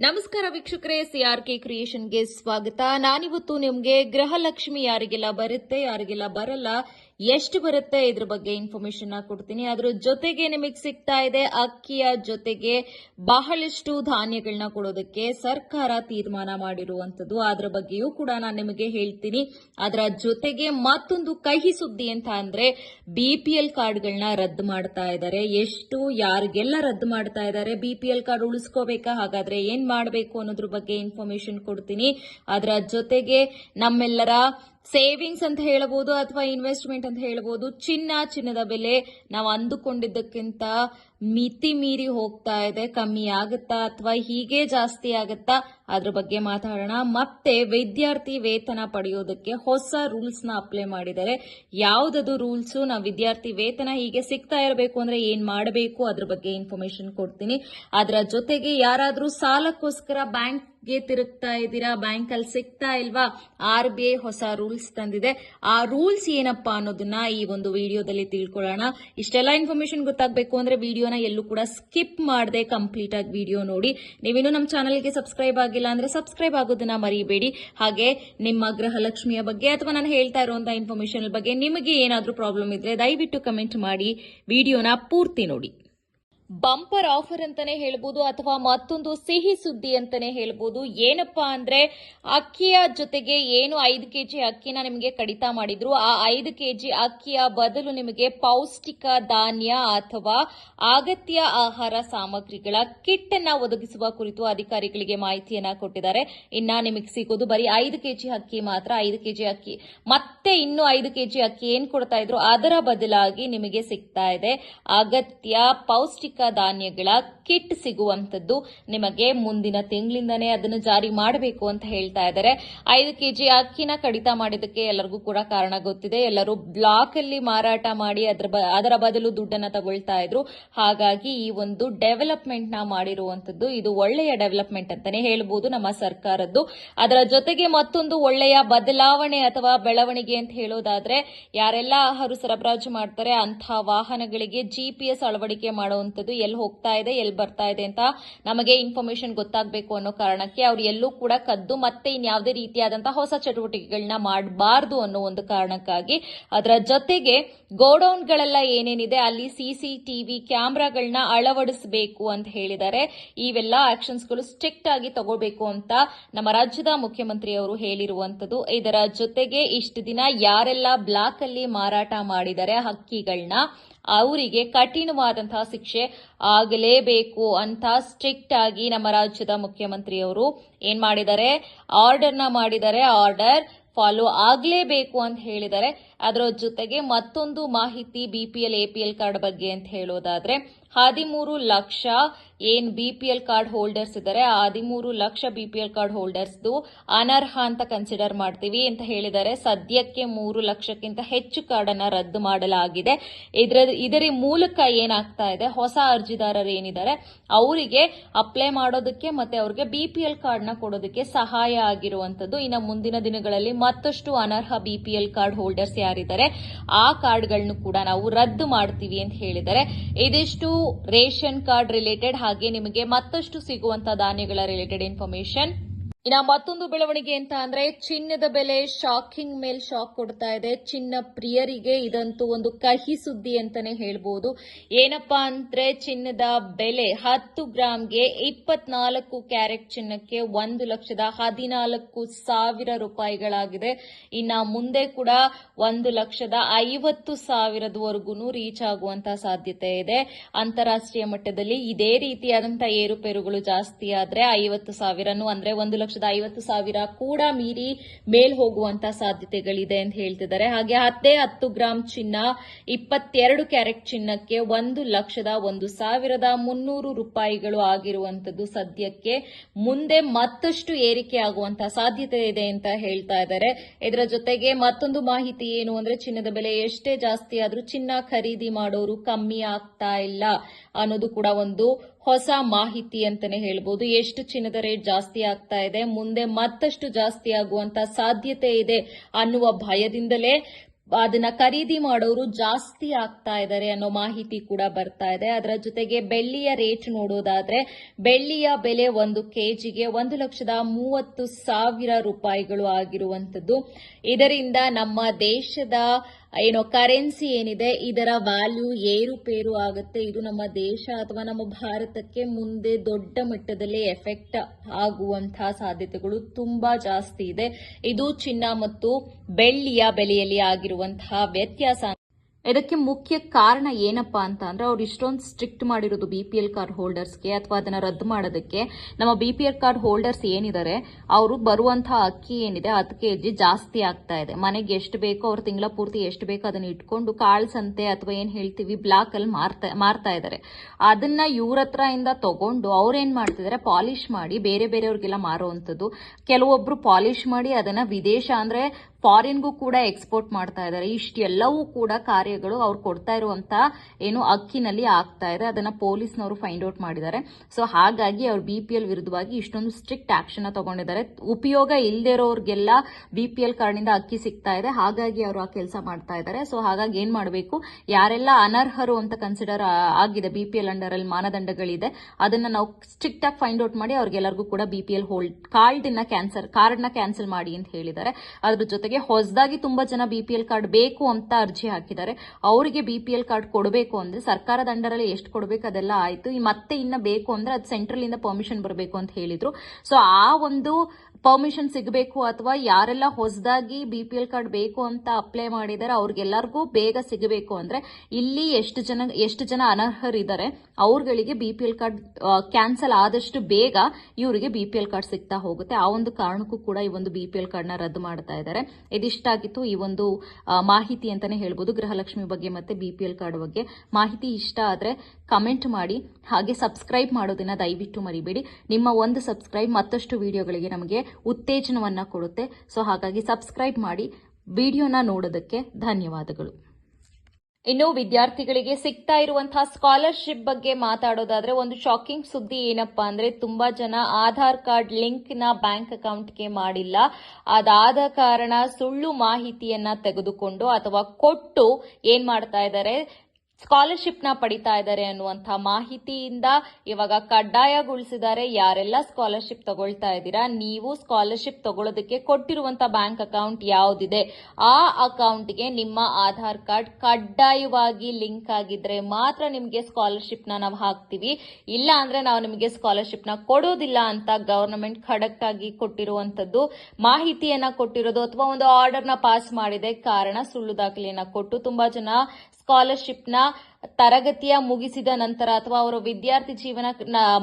ನಮಸ್ಕಾರ ವೀಕ್ಷಕರೇ ಸಿಆರ್ಕೆ ಕ್ರಿಯೇಷನ್ಗೆ ಸ್ವಾಗತ. ನಾನಿವತ್ತು ನಿಮಗೆ ಗೃಹಲಕ್ಷ್ಮಿ ಯಾರಿಗೆಲ್ಲ ಬರುತ್ತೆ ಯಾರಿಗೆಲ್ಲ ಬರಲ್ಲ ಎಷ್ಟು ಬರುತ್ತೆ ಇದ್ರ ಬಗ್ಗೆ ಇನ್ಫಾರ್ಮೇಶನ್ ಕೊಡ್ತೀನಿ. ಅದ್ರ ಜೊತೆಗೆ ನಿಮಗೆ ಸಿಗ್ತಾ ಇದೆ ಅಕ್ಕಿಯ ಜೊತೆಗೆ ಬಹಳಷ್ಟು ಧಾನ್ಯಗಳನ್ನ ಕೊಡೋದಕ್ಕೆ ಸರ್ಕಾರ ತೀರ್ಮಾನ ಮಾಡಿರುವಂತದ್ದು. ಅದ್ರ ಬಗ್ಗೆಯೂ ಕೂಡ ನಾನು ನಿಮಗೆ ಹೇಳ್ತೀನಿ. ಅದರ ಜೊತೆಗೆ ಮತ್ತೊಂದು ಕಹಿ ಸುದ್ದಿ ಅಂತ ಅಂದ್ರೆ ಬಿಪಿಎಲ್ ಕಾರ್ಡ್ಗಳನ್ನ ರದ್ದು ಮಾಡ್ತಾ ಇದ್ದಾರೆ ಎಷ್ಟು, ಯಾರಿಗೆಲ್ಲ ರದ್ದು ಮಾಡ್ತಾ ಇದ್ದಾರೆ ಬಿಪಿಎಲ್ ಕಾರ್ಡ್ ಉಳಿಸ್ಕೋಬೇಕಾ, ಹಾಗಾದ್ರೆ ಏನ್ ಮಾಡಬೇಕು ಅನ್ನೋದ್ರ ಬಗ್ಗೆ ಇನ್ಫಾರ್ಮೇಶನ್ ಕೊಡ್ತೀನಿ. ಅದರ ಜೊತೆಗೆ ನಮ್ಮೆಲ್ಲರ ಸೇವಿಂಗ್ಸ್ ಅಂತ ಹೇಳಬಹುದು ಅಥವಾ ಇನ್ವೆಸ್ಟ್ಮೆಂಟ್ ಅಂತ ಹೇಳಬಹುದು ಚಿನ್ನ, ಚಿನ್ನದ ಬೆಲೆ, ನಾವು ಅಂದುಕೊಂಡಿದ್ದಕ್ಕಿಂತ ಮಿತಿ ಮೀರಿ ಹೋಗ್ತಾ ಇದೆ, ಕಮ್ಮಿ ಆಗುತ್ತಾ ಅಥವಾ ಹೀಗೆ ಜಾಸ್ತಿ ಆಗುತ್ತಾ, ಅದ್ರ ಬಗ್ಗೆ ಮಾತಾಡೋಣ. ಮತ್ತೆ ವಿದ್ಯಾರ್ಥಿ ವೇತನ ಪಡೆಯೋದಕ್ಕೆ ಹೊಸ ರೂಲ್ಸ್ನ ಅಪ್ಲೈ ಮಾಡಿದರೆ ಯಾವ್ದದು ರೂಲ್ಸ್ ನಾವು ವಿದ್ಯಾರ್ಥಿ ವೇತನ ಹೀಗೆ ಸಿಗ್ತಾ ಇರಬೇಕು ಅಂದ್ರೆ ಏನ್ ಮಾಡಬೇಕು? ಅದ್ರ ಬಗ್ಗೆ ಇನ್ಫಾರ್ಮೇಶನ್ ಕೊಡ್ತೀನಿ. ಅದರ ಜೊತೆಗೆ ಯಾರಾದ್ರೂ ಸಾಲಕ್ಕೋಸ್ಕರ ಬ್ಯಾಂಕ್ ಗೆ ತಿರುಗ್ತಾ ಇದ್ದೀರಾ? ಬ್ಯಾಂಕ್ ಅಲ್ಲಿ ಸಿಗ್ತಾ ಇಲ್ವಾ? ಆರ್ ಬಿ ಐ ಹೊಸ ರೂಲ್ಸ್ ತಂದಿದೆ. ಆ ರೂಲ್ಸ್ ಏನಪ್ಪಾ ಅನ್ನೋದನ್ನ ಈ ಒಂದು ವಿಡಿಯೋದಲ್ಲಿ ತಿಳ್ಕೊಳ್ಳೋಣ. ಇಷ್ಟೆಲ್ಲ ಇನ್ಫಾರ್ಮೇಶನ್ ಗೊತ್ತಾಗಬೇಕು ಅಂದ್ರೆ ವಿಡಿಯೋನ ಎಲ್ಲೂ ಕೂಡ ಸ್ಕಿಪ್ ಮಾಡದೆ ಕಂಪ್ಲೀಟ್ ಆಗಿ ವಿಡಿಯೋ ನೋಡಿ. ನೀವಿನ್ನೂ ನಮ್ಮ ಚಾನಲ್ಗೆ ಸಬ್ಸ್ಕ್ರೈಬ್ ಆಗಿಲ್ಲ ಅಂದ್ರೆ ಸಬ್ಸ್ಕ್ರೈಬ್ ಆಗೋದನ್ನ ಮರಿಬೇಡಿ. ಹಾಗೆ ನಿಮ್ಮ ಗೃಹಲಕ್ಷ್ಮಿಯ ಬಗ್ಗೆ ಅಥವಾ ನಾನು ಹೇಳ್ತಾ ಇರುವಂತಹ ಇನ್ಫಾರ್ಮೇಶನ್ ಬಗ್ಗೆ ನಿಮಗೆ ಏನಾದರೂ ಪ್ರಾಬ್ಲಮ್ ಇದ್ರೆ ದಯವಿಟ್ಟು ಕಮೆಂಟ್ ಮಾಡಿ. ವಿಡಿಯೋನ ಪೂರ್ತಿ ನೋಡಿ. ಬಂಪರ್ ಆಫರ್ ಅಂತಾನೆ ಹೇಳ್ಬೋದು ಅಥವಾ ಮತ್ತೊಂದು ಸಿಹಿ ಸುದ್ದಿ ಅಂತಾನೆ ಹೇಳ್ಬೋದು. ಏನಪ್ಪಾ ಅಂದ್ರೆ ಅಕ್ಕಿಯ ಜೊತೆಗೆ ಏನು ಐದು ಕೆಜಿ ಅಕ್ಕಿನ ನಿಮಗೆ ಕಡಿತ ಮಾಡಿದ್ರು. ಆ ಐದು ಕೆಜಿ ಅಕ್ಕಿಯ ಬದಲು ನಿಮಗೆ ಪೌಷ್ಟಿಕ ಧಾನ್ಯ ಅಥವಾ ಅಗತ್ಯ ಆಹಾರ ಸಾಮಗ್ರಿಗಳ ಕಿಟ್ ಅನ್ನ ಒದಗಿಸುವ ಕುರಿತು ಅಧಿಕಾರಿಗಳಿಗೆ ಮಾಹಿತಿಯನ್ನ ಕೊಟ್ಟಿದ್ದಾರೆ. ಇನ್ನ ನಿಮಗೆ ಸಿಗೋದು ಬರೀ ಐದು ಕೆಜಿ ಅಕ್ಕಿ ಮಾತ್ರ. ಐದು ಕೆಜಿ ಅಕ್ಕಿ ಮತ್ತೆ ಇನ್ನು ಐದು ಕೆಜಿ ಅಕ್ಕಿ ಏನ್ ಕೊಡ್ತಾ ಇದ್ರು? ಅದರ ಬದಲಾಗಿ ನಿಮಗೆ ಸಿಗ್ತಾ ಇದೆ ಅಗತ್ಯ ಪೌಷ್ಟಿಕ ಧಾನ್ಯಗಳ ಕಿಟ್ ಸಿಗುವಂತದ್ದು ನಿಮಗೆ ಮುಂದಿನ ತಿಂಗಳಿಂದನೇ ಅದನ್ನು ಜಾರಿ ಮಾಡಬೇಕು ಅಂತ ಹೇಳ್ತಾ ಇದ್ದಾರೆ. ಐದು ಕೆಜಿ ಅಕ್ಕಿನ ಕಡಿತ ಮಾಡಿದಕ್ಕೆ ಎಲ್ಲರಿಗೂ ಕೂಡ ಕಾರಣ ಗೊತ್ತಿದೆ. ಎಲ್ಲರೂ ಬ್ಲಾಕ್ ಅಲ್ಲಿ ಮಾರಾಟ ಮಾಡಿ ಅದರ ಅದರ ಬದಲು ದುಡ್ಡನ್ನ ತಗೊಳ್ತಾ ಇದ್ರು. ಹಾಗಾಗಿ ಈ ಒಂದು ಡೆವಲಪ್ಮೆಂಟ್ನ ಮಾಡಿರುವಂತದ್ದು ಇದು ಒಳ್ಳೆಯ ಡೆವಲಪ್ಮೆಂಟ್ ಅಂತಾನೆ ಹೇಳಬಹುದು ನಮ್ಮ ಸರ್ಕಾರದ್ದು. ಅದರ ಜೊತೆಗೆ ಮತ್ತೊಂದು ಒಳ್ಳೆಯ ಬದಲಾವಣೆ ಅಥವಾ ಬೆಳವಣಿಗೆ ಅಂತ ಹೇಳೋದಾದ್ರೆ, ಯಾರೆಲ್ಲ ಆಹಾರ ಸರಬರಾಜು ಮಾಡ್ತಾರೆ ಅಂತಹ ವಾಹನಗಳಿಗೆ ಜಿಪಿಎಸ್ ಅಳವಡಿಕೆ ಮಾಡುವಂತದ್ದು ಎಲ್ಲಿ ಹೋಗ್ತಾ ಇದೆ, ಎಲ್ಲಿ ಬರ್ತಾ ಇದೆ ಅಂತ ನಮಗೆ ಇನ್ಫಾರ್ಮೇಶನ್ ಗೊತ್ತಾಗಬೇಕು ಅನ್ನೋ ಕಾರಣಕ್ಕೆ ಅವ್ರು ಎಲ್ಲೂ ಕೂಡ ಕದ್ದು ಮತ್ತೆ ಇನ್ಯಾವುದೇ ರೀತಿಯಾದಂತಹ ಹೊಸ ಚಟುವಟಿಕೆಗಳನ್ನ ಮಾಡಬಾರ್ದು ಅನ್ನೋ ಒಂದು ಕಾರಣಕ್ಕಾಗಿ ಅದರ ಜೊತೆಗೆ ಗೋಡೌನ್ಗಳೆಲ್ಲ ಏನೇನಿದೆ ಅಲ್ಲಿ ಸಿಸಿಟಿವಿ ಕ್ಯಾಮ್ರಾಗಳನ್ನ ಅಳವಡಿಸಬೇಕು ಅಂತ ಹೇಳಿದ್ದಾರೆ. ಇವೆಲ್ಲ ಆಕ್ಷನ್ಸ್ಗಳು ಸ್ಟ್ರಿಕ್ಟ್ ಆಗಿ ತಗೋಬೇಕು ಅಂತ ನಮ್ಮ ರಾಜ್ಯದ ಮುಖ್ಯಮಂತ್ರಿ ಅವರು ಹೇಳಿರುವಂತದ್ದು ಇದರ ಜೊತೆಗೆ ಇಷ್ಟು ದಿನ ಯಾರೆಲ್ಲ ಬ್ಲಾಕ್ ಅಲ್ಲಿ ಮಾರಾಟ ಮಾಡಿದರೆ ಹಕ್ಕಿಗಳನ್ನ ಅವರಿಗೆ ಕಠಿಣವಾದಂತಹ ಶಿಕ್ಷೆ ಆಗಲೇಬೇಕು ಅಂತ ಸ್ಟ್ರಿಕ್ಟ್ ಆಗಿ ನಮ್ಮ ರಾಜ್ಯದ ಮುಖ್ಯಮಂತ್ರಿಯವರು ಏನ್ ಮಾಡಿದ್ದಾರೆ? ಆರ್ಡರ್ನ ಮಾಡಿದ್ದಾರೆ. ಆರ್ಡರ್ ಫಾಲೋ ಆಗಲೇಬೇಕು ಅಂತ ಹೇಳಿದ್ದಾರೆ. ಅದರ ಜೊತೆಗೆ ಮತ್ತೊಂದು ಮಾಹಿತಿ ಬಿಪಿಎಲ್ ಎಪಿಎಲ್ ಕಾರ್ಡ್ ಬಗ್ಗೆ ಅಂತ ಹೇಳೋದಾದ್ರೆ ಹದಿಮೂರು ಲಕ್ಷ ಏನ್ ಬಿಪಿಎಲ್ ಕಾರ್ಡ್ ಹೋಲ್ಡರ್ಸ್ ಇದ್ದಾರೆ ಆ ಹದಿಮೂರು ಲಕ್ಷ ಬಿಪಿಎಲ್ ಕಾರ್ಡ್ ಹೋಲ್ಡರ್ಸ್ದು ಅನರ್ಹ ಅಂತ ಕನ್ಸಿಡರ್ ಮಾಡ್ತೀವಿ ಅಂತ ಹೇಳಿದ್ದಾರೆ. ಸದ್ಯಕ್ಕೆ ಮೂರು ಲಕ್ಷಕ್ಕಿಂತ ಹೆಚ್ಚು ಕಾರ್ಡ್ ಅನ್ನ ರದ್ದು ಮಾಡಲಾಗಿದೆ. ಇದರ ಇದರ ಮೂಲಕ ಏನಾಗ್ತಾ ಇದೆ? ಹೊಸ ಅರ್ಜಿದಾರರು ಏನಿದ್ದಾರೆ ಅವರಿಗೆ ಅಪ್ಲೈ ಮಾಡೋದಕ್ಕೆ ಮತ್ತೆ ಅವ್ರಿಗೆ ಬಿಪಿಎಲ್ ಕಾರ್ಡ್ನ ಕೊಡೋದಕ್ಕೆ ಸಹಾಯ ಆಗಿರುವಂತದ್ದು ಇನ್ನು ಮುಂದಿನ ದಿನಗಳಲ್ಲಿ ಮತ್ತಷ್ಟು ಅನರ್ಹ ಬಿಪಿಎಲ್ ಕಾರ್ಡ್ ಹೋಲ್ಡರ್ಸ್ ಯಾರಿದ್ದಾರೆ ಆ ಕಾರ್ಡ್ಗಳನ್ನು ಕೂಡ ನಾವು ರದ್ದು ಮಾಡ್ತೀವಿ ಅಂತ ಹೇಳಿದ್ದಾರೆ. ಇದಿಷ್ಟು ರೇಷನ್ ಕಾರ್ಡ್ ರಿಲೇಟೆಡ್ ಹಾಗೆ ನಿಮಗೆ ಮತ್ತಷ್ಟು ಸಿಗುವಂತಹ ಧಾನ್ಯಗಳ ರಿಲೇಟೆಡ್ ಇನ್ಫಾರ್ಮೇಶನ್ ಇನ್ನ ಮತ್ತೊಂದು ಬೆಳವಣಿಗೆ ಅಂತ ಅಂದ್ರೆ ಚಿನ್ನದ ಬೆಲೆ ಶಾಕಿಂಗ್ ಮೇಲ್ ಶಾಕ್ ಕೊಡ್ತಾ ಇದೆ. ಚಿನ್ನ ಪ್ರಿಯರಿಗೆ ಇದಂತೂ ಒಂದು ಕಹಿ ಸುದ್ದಿ ಅಂತಾನೆ ಹೇಳ್ಬೋದು. ಏನಪ್ಪಾ ಅಂದ್ರೆ ಚಿನ್ನದ ಬೆಲೆ ಹತ್ತು ಗ್ರಾಮ್ಗೆ ಇಪ್ಪತ್ನಾಲ್ಕು ಕ್ಯಾರೆಟ್ ಚಿನ್ನಕ್ಕೆ ಒಂದು ಲಕ್ಷದ ಹದಿನಾಲ್ಕು ಸಾವಿರ ರೂಪಾಯಿಗಳಾಗಿದೆ. ಇನ್ನ ಮುಂದೆ ಕೂಡ ಒಂದು ಲಕ್ಷದ ಐವತ್ತು ಸಾವಿರದವರೆಗೂ ರೀಚ್ ಆಗುವಂತಹ ಸಾಧ್ಯತೆ ಇದೆ. ಅಂತಾರಾಷ್ಟ್ರೀಯ ಮಟ್ಟದಲ್ಲಿ ಇದೇ ರೀತಿಯಾದಂತಹ ಏರುಪೇರುಗಳು ಜಾಸ್ತಿ ಆದ್ರೆ ಐವತ್ತು ಸಾವಿರನು ಅಂದ್ರೆ ಒಂದು ಲಕ್ಷದ ಐವತ್ತು ಸಾವಿರ ಕೂಡ ಮೀರಿ ಮೇಲ್ ಹೋಗುವಂತ ಸಾಧ್ಯತೆಗಳಿದೆ ಅಂತ ಹೇಳ್ತಿದ್ದಾರೆ. ಹಾಗೆ ಹತ್ತೇ ಹತ್ತು ಗ್ರಾಂ ಚಿನ್ನ ಇಪ್ಪತ್ತೆರಡು ಕ್ಯಾರೆಟ್ ಚಿನ್ನಕ್ಕೆ ಒಂದು ಲಕ್ಷದ ಒಂದು ಸಾವಿರದ ಮುನ್ನೂರು ರೂಪಾಯಿಗಳು ಆಗಿರುವಂತದ್ದು ಸದ್ಯಕ್ಕೆ. ಮುಂದೆ ಮತ್ತಷ್ಟು ಏರಿಕೆ ಆಗುವಂತಹ ಸಾಧ್ಯತೆ ಇದೆ ಅಂತ ಹೇಳ್ತಾ ಇದ್ದಾರೆ. ಇದರ ಜೊತೆಗೆ ಮತ್ತೊಂದು ಮಾಹಿತಿ ಏನು ಅಂದ್ರೆ ಚಿನ್ನದ ಬೆಲೆ ಎಷ್ಟೇ ಜಾಸ್ತಿ ಆದ್ರೂ ಚಿನ್ನ ಖರೀದಿ ಮಾಡೋರು ಕಮ್ಮಿ ಆಗ್ತಾ ಇಲ್ಲ ಅನ್ನೋದು ಕೂಡ ಒಂದು ಹೊಸ ಮಾಹಿತಿ ಅಂತಾನೆ ಹೇಳ್ಬೋದು. ಎಷ್ಟು ಚಿನ್ನದ ರೇಟ್ ಜಾಸ್ತಿ ಆಗ್ತಾ ಇದೆ, ಮುಂದೆ ಮತ್ತಷ್ಟು ಜಾಸ್ತಿ ಆಗುವಂತ ಸಾಧ್ಯತೆ ಇದೆ ಅನ್ನುವ ಭಯದಿಂದಲೇ ಅದನ್ನ ಖರೀದಿ ಮಾಡೋರು ಜಾಸ್ತಿ ಆಗ್ತಾ ಇದ್ದಾರೆ ಅನ್ನೋ ಮಾಹಿತಿ ಕೂಡ ಬರ್ತಾ ಇದೆ. ಅದರ ಜೊತೆಗೆ ಬೆಳ್ಳಿಯ ರೇಟ್ ನೋಡೋದಾದ್ರೆ, ಬೆಳ್ಳಿಯ ಬೆಲೆ ಒಂದು ಕೆಜಿಗೆ ಒಂದು ಲಕ್ಷದ ಮೂವತ್ತು ಸಾವಿರ ರೂಪಾಯಿಗಳು ಆಗಿರುವಂತದ್ದು ಇದರಿಂದ ನಮ್ಮ ದೇಶದ ಏನೋ ಕರೆನ್ಸಿ ಏನಿದೆ, ಇದರ ವ್ಯಾಲ್ಯೂ ಏರುಪೇರು ಆಗುತ್ತೆ. ಇದು ನಮ್ಮ ದೇಶ ಅಥವಾ ನಮ್ಮ ಭಾರತಕ್ಕೆ ಮುಂದೆ ದೊಡ್ಡ ಮಟ್ಟದಲ್ಲಿ ಎಫೆಕ್ಟ್ ಆಗುವಂತಹ ಸಾಧ್ಯತೆಗಳು ತುಂಬಾ ಜಾಸ್ತಿ ಇದೆ. ಇದು ಚಿನ್ನ ಮತ್ತು ಬೆಳ್ಳಿಯ ಬೆಲೆಯಲ್ಲಿ ಆಗಿರುವಂತಹ ವ್ಯತ್ಯಾಸ ಇದಕ್ಕೆ ಮುಖ್ಯ ಕಾರಣ ಏನಪ್ಪಾ ಅಂತ ಅಂದ್ರೆ ಅವ್ರು ಇಷ್ಟೊಂದು ಸ್ಟ್ರಿಕ್ಟ್ ಮಾಡಿರೋದು ಬಿ ಪಿ ಎಲ್ ಕಾರ್ಡ್ ಹೋಲ್ಡರ್ಸ್ಗೆ ಅಥವಾ ಅದನ್ನ ರದ್ದು ಮಾಡೋದಕ್ಕೆ. ನಮ್ಮ B P L card holders ಏನಿದ್ದಾರೆ ಅವರು ಬರುವಂತಹ ಅಕ್ಕಿ ಏನಿದೆ ಹತ್ತು ಕೆ ಜಿ ಜಾಸ್ತಿ ಆಗ್ತಾ ಇದೆ. ಮನೆಗೆ ಎಷ್ಟು ಬೇಕೋ ಅವ್ರ ತಿಂಗಳ ಪೂರ್ತಿ ಎಷ್ಟು ಬೇಕೋ ಅದನ್ನ ಇಟ್ಕೊಂಡು ಕಾಳು ಸಂತೆ ಅಥವಾ ಏನ್ ಹೇಳ್ತೀವಿ ಬ್ಲಾಕ್ ಅಲ್ಲಿ ಮಾರ್ತಾ ಮಾರ್ತಾ ಇದ್ದಾರೆ ಅದನ್ನ ಇವ್ರ ಹತ್ರ ಇಂದ ತಗೊಂಡು ಅವ್ರೇನ್ ಮಾಡ್ತಿದ್ದಾರೆ ಪಾಲಿಶ್ ಮಾಡಿ ಬೇರೆ ಬೇರೆಯವ್ರಿಗೆಲ್ಲ ಮಾರುವಂಥದ್ದು. ಕೆಲವೊಬ್ರು ಪಾಲಿಶ್ ಮಾಡಿ ಅದನ್ನ ವಿದೇಶ ಅಂದ್ರೆ ಫಾರಿನ್ಗೂ ಕೂಡ ಎಕ್ಸ್ಪೋರ್ಟ್ ಮಾಡ್ತಾ ಇದ್ದಾರೆ. ಇಷ್ಟೆಲ್ಲವೂ ಕೂಡ ಕಾರ್ಯಗಳು ಅವ್ರು ಕೊಡ್ತಾ ಇರುವಂತಹ ಏನು ಅಕ್ಕಿನಲ್ಲಿ ಆಗ್ತಾ ಇದೆ. ಅದನ್ನ ಪೊಲೀಸ್ನವರು ಫೈಂಡ್ ಔಟ್ ಮಾಡಿದ್ದಾರೆ. ಸೊ ಹಾಗಾಗಿ ಅವ್ರು ಬಿ ಪಿ ಎಲ್ ವಿರುದ್ಧವಾಗಿ ಇಷ್ಟೊಂದು ಸ್ಟ್ರಿಕ್ಟ್ ಆಕ್ಷನ್ ತಗೊಂಡಿದ್ದಾರೆ. ಉಪಯೋಗ ಇಲ್ಲದೆ ಇರೋರ್ಗೆಲ್ಲ ಬಿ ಪಿ ಎಲ್ ಕಾರ್ಡ್ನಿಂದ ಅಕ್ಕಿ ಸಿಗ್ತಾ ಇದೆ. ಹಾಗಾಗಿ ಅವರು ಆ ಕೆಲಸ ಮಾಡ್ತಾ ಇದ್ದಾರೆ. ಸೊ ಹಾಗಾಗಿ ಏನ್ ಮಾಡಬೇಕು? ಯಾರೆಲ್ಲ ಅನರ್ಹರು ಅಂತ ಕನ್ಸಿಡರ್ ಆಗಿದೆ ಬಿ ಪಿ ಎಲ್ ಅಂಡರ್ ಅಲ್ಲಿ ಮಾನದಂಡಗಳಿದೆ. ಅದನ್ನ ನಾವು ಸ್ಟ್ರಿಕ್ಟ್ ಆಗಿ ಫೈಂಡ್ ಔಟ್ ಮಾಡಿ ಅವ್ರಿಗೆಲ್ಲರಿಗೂ ಕೂಡ B P L hold card cancel card cancel ಮಾಡಿ ಅಂತ ಹೇಳಿದ್ದಾರೆ. ಅದ್ರ ಜೊತೆಗೆ ಹೊಸದಾಗಿ ತುಂಬಾ ಜನ ಬಿ ಕಾರ್ಡ್ ಬೇಕು ಅಂತ ಅರ್ಜಿ ಹಾಕಿದ್ದಾರೆ. ಅವರಿಗೆ ಬಿ ಕಾರ್ಡ್ ಕೊಡಬೇಕು ಅಂದ್ರೆ ಸರ್ಕಾರದ ಅಂಡರಲ್ಲಿ ಎಷ್ಟು ಕೊಡಬೇಕು ಅದೆಲ್ಲ ಆಯ್ತು. ಮತ್ತೆ ಇನ್ನ ಬೇಕು ಅಂದ್ರೆ ಅದು ಸೆಂಟ್ರಲ್ ಇಂದ ಪರ್ಮಿಷನ್ ಬರಬೇಕು ಅಂತ ಹೇಳಿದ್ರು. ಸೊ ಆ ಒಂದು ಪರ್ಮಿಷನ್ ಸಿಗಬೇಕು ಅಥವಾ ಯಾರೆಲ್ಲ ಹೊಸದಾಗಿ ಬಿ ಪಿ ಎಲ್ ಕಾರ್ಡ್ ಬೇಕು ಅಂತ ಅಪ್ಲೈ ಮಾಡಿದ್ದಾರೆ ಅವ್ರಿಗೆಲ್ಲರಿಗೂ ಬೇಗ ಸಿಗಬೇಕು ಅಂದ್ರೆ ಇಲ್ಲಿ ಎಷ್ಟು ಜನ ಎಷ್ಟು ಜನ ಅನರ್ಹರಿದ್ದಾರೆ, ಅವ್ರಗಳಿಗೆ B P L card cancel ಆದಷ್ಟು ಬೇಗ ಇವರಿಗೆ ಬಿ ಪಿ ಎಲ್ ಕಾರ್ಡ್ ಸಿಗ್ತಾ ಹೋಗುತ್ತೆ. ಆ ಒಂದು ಕಾರಣಕ್ಕೂ ಕೂಡ ಈ ಒಂದು ಬಿ ಪಿ ಎಲ್ ಕಾರ್ಡ್ನ ರದ್ದು ಮಾಡ್ತಾ ಇದ್ದಾರೆ. ಇದಿಷ್ಟಾಗಿತ್ತು ಈ ಒಂದು ಮಾಹಿತಿ ಅಂತಾನೆ ಹೇಳ್ಬೋದು. ಗೃಹಲಕ್ಷ್ಮಿ ಬಗ್ಗೆ ಮತ್ತೆ ಬಿ ಪಿ ಎಲ್ ಕಾರ್ಡ್ ಬಗ್ಗೆ ಮಾಹಿತಿ ಇಷ್ಟ ಆದ್ರೆ ಕಮೆಂಟ್ ಮಾಡಿ, ಹಾಗೆ ಸಬ್ಸ್ಕ್ರೈಬ್ ಮಾಡೋದನ್ನ ದಯವಿಟ್ಟು ಮರಿಬೇಡಿ. ನಿಮ್ಮ ಒಂದು ಸಬ್ಸ್ಕ್ರೈಬ್ ಮತ್ತಷ್ಟು ವಿಡಿಯೋಗಳಿಗೆ ನಮಗೆ ಉತ್ತೇಜನವನ್ನು ಕೊಡುತ್ತೆ. ಸೊ ಹಾಗಾಗಿ ಸಬ್ಸ್ಕ್ರೈಬ್ ಮಾಡಿ. ವಿಡಿಯೋನ ನೋಡೋದಕ್ಕೆ ಧನ್ಯವಾದಗಳು. ಇನ್ನು ವಿದ್ಯಾರ್ಥಿಗಳಿಗೆ ಸಿಗ್ತಾ ಇರುವಂತಹ ಸ್ಕಾಲರ್ಶಿಪ್ ಬಗ್ಗೆ ಮಾತಾಡೋದಾದ್ರೆ ಒಂದು ಶಾಕಿಂಗ್ ಸುದ್ದಿ ಏನಪ್ಪಾ ಅಂದ್ರೆ ತುಂಬಾ ಜನ ಆಧಾರ್ ಕಾರ್ಡ್ ಲಿಂಕ್ನ ಬ್ಯಾಂಕ್ ಅಕೌಂಟ್ಗೆ ಮಾಡಿಲ್ಲ. ಅದಾದ ಕಾರಣ ಸುಳ್ಳು ಮಾಹಿತಿಯನ್ನ ತೆಗೆದುಕೊಂಡು ಅಥವಾ ಕೊಟ್ಟು ಏನ್ ಮಾಡ್ತಾ ಇದ್ದಾರೆ ಸ್ಕಾಲರ್ಶಿಪ್ನ ಪಡಿತಾ ಇದ್ದಾರೆ ಅನ್ನುವಂಥ ಮಾಹಿತಿಯಿಂದ ಇವಾಗ ಕಡ್ಡಾಯಗೊಳಿಸಿದ್ದಾರೆ. ಯಾರೆಲ್ಲ ಸ್ಕಾಲರ್ಶಿಪ್ ತಗೊಳ್ತಾ ಇದ್ದೀರಾ, ನೀವು ಸ್ಕಾಲರ್ಶಿಪ್ ತಗೊಳ್ಳೋದಕ್ಕೆ ಕೊಟ್ಟಿರುವಂತ ಬ್ಯಾಂಕ್ ಅಕೌಂಟ್ ಯಾವುದಿದೆ? ಆ ಅಕೌಂಟ್ಗೆ ನಿಮ್ಮ ಆಧಾರ್ ಕಾರ್ಡ್ ಕಡ್ಡಾಯವಾಗಿ ಲಿಂಕ್ ಆಗಿದ್ರೆ ಮಾತ್ರ ನಿಮಗೆ ಸ್ಕಾಲರ್ಶಿಪ್ನ ನಾವು ಹಾಕ್ತಿವಿ. ಇಲ್ಲ ಅಂದ್ರೆ ನಾವು ನಿಮಗೆ ಸ್ಕಾಲರ್ಶಿಪ್ನ ಕೊಡೋದಿಲ್ಲ ಅಂತ ಗವರ್ನಮೆಂಟ್ ಖಡಕ್ ಆಗಿ ಕೊಟ್ಟಿರುವಂತದ್ದು ಮಾಹಿತಿಯನ್ನ ಕೊಟ್ಟಿರೋದು ಅಥವಾ ಒಂದು ಆರ್ಡರ್ನ ಪಾಸ್ ಮಾಡಿದೆ, ಕಾರಣ ಸುಳ್ಳು ದಾಖಲೆಯನ್ನ ಕೊಟ್ಟು ತುಂಬಾ ಜನ ಸ್ಕಾಲರ್ಶಿಪ್ನ ತರಗತಿಯ ಮುಗಿಸಿದ ನಂತರ ಅಥವಾ ಅವರ ವಿದ್ಯಾರ್ಥಿ ಜೀವನ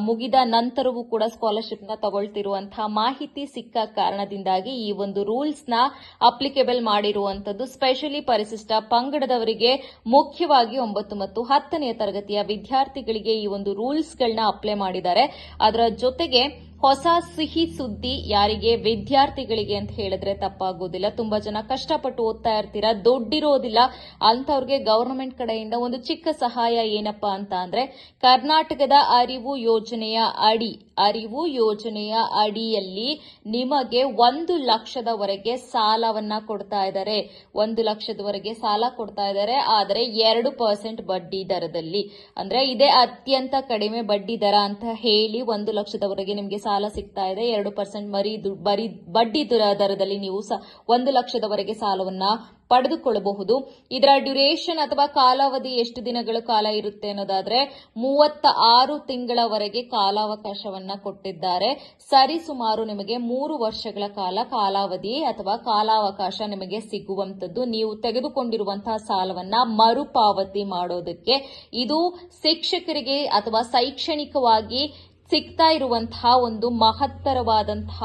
ಮುಗಿದ ನಂತರವೂ ಕೂಡ ಸ್ಕಾಲರ್ಶಿಪ್ನ ತಗೊಳ್ತಿರುವಂತಹ ಮಾಹಿತಿ ಸಿಕ್ಕ ಕಾರಣದಿಂದಾಗಿ ಈ ಒಂದು ರೂಲ್ಸ್ನ ಅಪ್ಲಿಕೇಬಲ್ ಮಾಡಿರುವಂತದ್ದು ಸ್ಪೆಷಲಿ ಪರಿಶಿಷ್ಟ ಪಂಗಡದವರಿಗೆ ಮುಖ್ಯವಾಗಿ ಒಂಬತ್ತು ಮತ್ತು ಹತ್ತನೆಯ ತರಗತಿಯ ವಿದ್ಯಾರ್ಥಿಗಳಿಗೆ ಈ ಒಂದು ರೂಲ್ಸ್ ಗಳನ್ನ ಅಪ್ಲೈ ಮಾಡಿದ್ದಾರೆ. ಅದರ ಜೊತೆಗೆ ಹೊಸ ಸಿಹಿ ಸುದ್ದಿ ಯಾರಿಗೆ ವಿದ್ಯಾರ್ಥಿಗಳಿಗೆ ಅಂತ ಹೇಳಿದ್ರೆ ತಪ್ಪಾಗೋದಿಲ್ಲ. ತುಂಬಾ ಜನ ಕಷ್ಟಪಟ್ಟು ಓದ್ತಾ ಇರ್ತೀರಾ? ದೊಡ್ಡಿರೋದಿಲ್ಲ. ಅಂತವ್ರಿಗೆ ಗವರ್ನಮೆಂಟ್ ಕಡೆಯಿಂದ ಒಂದು ಚಿಕ್ಕ ಸಹಾಯ ಏನಪ್ಪಾ ಅಂತ ಅಂದ್ರೆ ಕರ್ನಾಟಕದ ಅರಿವು ಯೋಜನೆಯ ಅಡಿ, ಅರಿವು ಯೋಜನೆಯ ಅಡಿಯಲ್ಲಿ ನಿಮಗೆ ಒಂದು ಲಕ್ಷದವರೆಗೆ ಸಾಲವನ್ನ ಕೊಡ್ತಾ ಇದ್ದಾರೆ. ಒಂದು ಲಕ್ಷದವರೆಗೆ ಸಾಲ ಕೊಡ್ತಾ ಇದ್ದಾರೆ. ಆದರೆ ಎರಡು ಪರ್ಸೆಂಟ್ ಬಡ್ಡಿ ದರದಲ್ಲಿ. ಅಂದ್ರೆ ಇದೇ ಅತ್ಯಂತ ಕಡಿಮೆ ಬಡ್ಡಿ ದರ ಅಂತ ಹೇಳಿ ಒಂದು ಲಕ್ಷದವರೆಗೆ ನಿಮಗೆ ಸಾಲ ಸಿಗ್ತಾ ಇದೆ. ಎರಡು ಪರ್ಸೆಂಟ್ ಮರಿ ಬರಿ, ಬಡ್ಡಿ ದರ, ದರದಲ್ಲಿ ನೀವು ಒಂದು ಲಕ್ಷದವರೆಗೆ ಸಾಲವನ್ನ ಪಡೆದುಕೊಳ್ಳಬಹುದು. ಇದರ ಡ್ಯುರೇಷನ್ ಅಥವಾ ಕಾಲಾವಧಿ ಎಷ್ಟು ದಿನಗಳ ಕಾಲ ಇರುತ್ತೆ ಅನ್ನೋದಾದ್ರೆ ಮೂವತ್ತ ಆರು ತಿಂಗಳವರೆಗೆ ಕಾಲಾವಕಾಶವನ್ನ ಕೊಟ್ಟಿದ್ದಾರೆ. ಸರಿ ಸುಮಾರು ನಿಮಗೆ ಮೂರು ವರ್ಷಗಳ ಕಾಲ ಕಾಲಾವಧಿ ಅಥವಾ ಕಾಲಾವಕಾಶ ನಿಮಗೆ ಸಿಗುವಂತದ್ದು ನೀವು ತೆಗೆದುಕೊಂಡಿರುವಂತಹ ಸಾಲವನ್ನ ಮರುಪಾವತಿ ಮಾಡೋದಕ್ಕೆ ಇದು ಶಿಕ್ಷಕರಿಗೆ ಅಥವಾ ಶೈಕ್ಷಣಿಕವಾಗಿ ಸಿಗ್ತಾ ಇರುವಂತಹ ಒಂದು ಮಹತ್ತರವಾದಂತಹ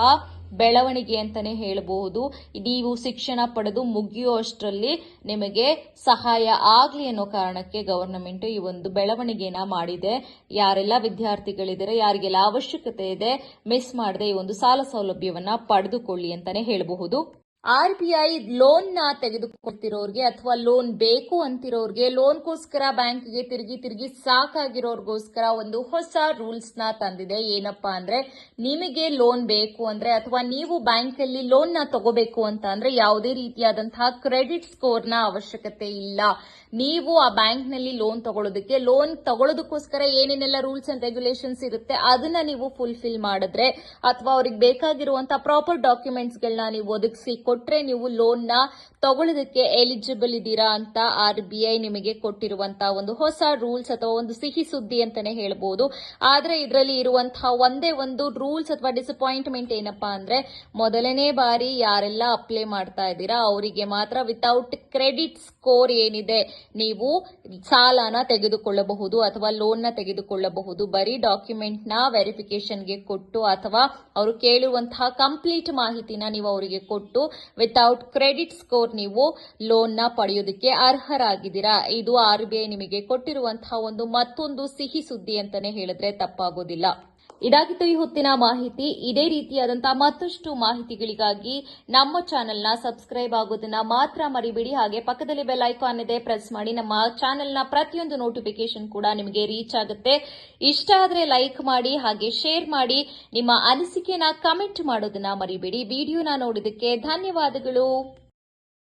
ಬೆಳವಣಿಗೆ ಅಂತಾನೆ ಹೇಳಬಹುದು. ನೀವು ಶಿಕ್ಷಣ ಪಡೆದು ಮುಗಿಯುವಷ್ಟರಲ್ಲಿ ನಿಮಗೆ ಸಹಾಯ ಆಗ್ಲಿ ಅನ್ನೋ ಕಾರಣಕ್ಕೆ ಗವರ್ನಮೆಂಟ್ ಈ ಒಂದು ಬೆಳವಣಿಗೆನ ಮಾಡಿದೆ. ಯಾರೆಲ್ಲ ವಿದ್ಯಾರ್ಥಿಗಳಿದ್ದಾರೆ, ಯಾರಿಗೆಲ್ಲ ಅವಶ್ಯಕತೆ ಇದೆ ಮಿಸ್ ಮಾಡದೆ ಈ ಒಂದು ಸಾಲ ಸೌಲಭ್ಯವನ್ನ ಪಡೆದುಕೊಳ್ಳಿ ಅಂತಾನೆ ಹೇಳಬಹುದು. ಆರ್ ಬಿ ಐ ಲೋನ್ನ ತೆಗೆದುಕೊಳ್ತಿರೋರ್ಗೆ ಅಥವಾ ಲೋನ್ ಬೇಕು ಅಂತಿರೋರ್ಗೆ ಲೋನ್ಗೋಸ್ಕರ ಬ್ಯಾಂಕ್ಗೆ ತಿರುಗಿ ತಿರುಗಿ ಸಾಕಾಗಿರೋರ್ಗೋಸ್ಕರ ಒಂದು ಹೊಸ ರೂಲ್ಸ್ನ ತಂದಿದೆ. ಏನಪ್ಪಾ ಅಂದ್ರೆ ನಿಮಗೆ ಲೋನ್ ಬೇಕು ಅಂದ್ರೆ ಅಥವಾ ನೀವು ಬ್ಯಾಂಕ್ ಅಲ್ಲಿ ಲೋನ್ನ ತಗೋಬೇಕು ಅಂತ ಅಂದ್ರೆ ಯಾವುದೇ ರೀತಿಯಾದಂತಹ ಕ್ರೆಡಿಟ್ ಸ್ಕೋರ್ನ ಅವಶ್ಯಕತೆ ಇಲ್ಲ. ನೀವು ಆ ಬ್ಯಾಂಕ್ನಲ್ಲಿ ಲೋನ್ ತಗೊಳ್ಳೋದಕ್ಕೆ, ಲೋನ್ ತಗೊಳ್ಳೋದಕ್ಕೋಸ್ಕರ ಏನೇನೆಲ್ಲ ರೂಲ್ಸ್ ಅಂಡ್ ರೆಗ್ಯುಲೇಷನ್ಸ್ ಇರುತ್ತೆ ಅದನ್ನ ನೀವು ಫುಲ್ಫಿಲ್ ಮಾಡಿದ್ರೆ ಅಥವಾ ಅವ್ರಿಗೆ ಬೇಕಾಗಿರುವಂತಹ ಪ್ರಾಪರ್ ಡಾಕ್ಯುಮೆಂಟ್ಸ್ ಗಳನ್ನ ನೀವು ಒದಗಿಸಿ ಕೊಟ್ರೆ ನೀವು ಲೋನ್ನ ತಗೊಳ್ಳೋದಕ್ಕೆ ಎಲಿಜಿಬಲ್ ಇದ್ದೀರಾ ಅಂತ ಆರ್ ಬಿ ಐ ನಿಮಗೆ ಕೊಟ್ಟಿರುವಂತಹ ಒಂದು ಹೊಸ ರೂಲ್ಸ್ ಅಥವಾ ಒಂದು ಸಿಹಿ ಸುದ್ದಿ ಅಂತಾನೆ ಹೇಳ್ಬೋದು. ಆದ್ರೆ ಇದರಲ್ಲಿ ಇರುವಂತಹ ಒಂದೇ ಒಂದು ರೂಲ್ಸ್ ಅಥವಾ ಡಿಸಪಾಯಿಂಟ್ಮೆಂಟ್ ಏನಪ್ಪಾ ಅಂದ್ರೆ ಮೊದಲನೇ ಬಾರಿ ಯಾರೆಲ್ಲ ಅಪ್ಲೈ ಮಾಡ್ತಾ ಇದ್ದೀರಾ ಅವರಿಗೆ ಮಾತ್ರ ವಿತೌಟ್ ಕ್ರೆಡಿಟ್ ಸ್ಕೋರ್ ಏನಿದೆ ನೀವು ಸಾಲನ ತೆಗೆದುಕೊಳ್ಳಬಹುದು ಅಥವಾ ಲೋನ್ನ ತೆಗೆದುಕೊಳ್ಳಬಹುದು. ಬರೀ ಡಾಕ್ಯುಮೆಂಟ್ನ ವೆರಿಫಿಕೇಶನ್ಗೆ ಕೊಟ್ಟು ಅಥವಾ ಅವರು ಕೇಳುವಂತಹ ಕಂಪ್ಲೀಟ್ ಮಾಹಿತಿನ ನೀವು ಅವರಿಗೆ ಕೊಟ್ಟು ವಿತೌಟ್ ಕ್ರೆಡಿಟ್ ಸ್ಕೋರ್ ನೀವು ಲೋನ್ನ ಪಡೆಯೋದಕ್ಕೆ ಅರ್ಹರಾಗಿದ್ದೀರಾ? ಇದು ಆರ್ ಬಿ ಐ ನಿಮಗೆ ಕೊಟ್ಟಿರುವಂತಹ ಒಂದು ಮತ್ತೊಂದು ಸಿಹಿ ಸುದ್ದಿ ಅಂತಾನೆ ಹೇಳಿದ್ರೆ ತಪ್ಪಾಗೋದಿಲ್ಲ. ಇದಾಗಿತ್ತು ಈ ಹೊತ್ತಿನ ಮಾಹಿತಿ ಇದೇ ರೀತಿಯಾದಂತಹ ಮತ್ತಷ್ಟು ಮಾಹಿತಿಗಳಿಗಾಗಿ ನಮ್ಮ ಚಾನೆಲ್ನ ಸಬ್ಸ್ಕ್ರೈಬ್ ಆಗೋದನ್ನ ಮಾತ್ರ ಮರಿಬಿಡಿ. ಹಾಗೆ ಪಕ್ಕದಲ್ಲಿ ಬೆಲ್ ಐಕಾನ್ ಇದೆ ಪ್ರೆಸ್ ಮಾಡಿ. ನಮ್ಮ ಚಾನೆಲ್ನ ಪ್ರತಿಯೊಂದು ನೋಟಿಫಿಕೇಶನ್ ಕೂಡ ನಿಮಗೆ ರೀಚ್ ಆಗುತ್ತೆ. ಇಷ್ಟ ಆದ್ರೆ ಲೈಕ್ ಮಾಡಿ, ಹಾಗೆ ಶೇರ್ ಮಾಡಿ. ನಿಮ್ಮ ಅನಿಸಿಕೆನ ಕಮೆಂಟ್ ಮಾಡೋದನ್ನ ಮರಿಬೇಡಿ. ವಿಡಿಯೋನ ನೋಡಿದಕ್ಕೆ ಧನ್ಯವಾದಗಳು.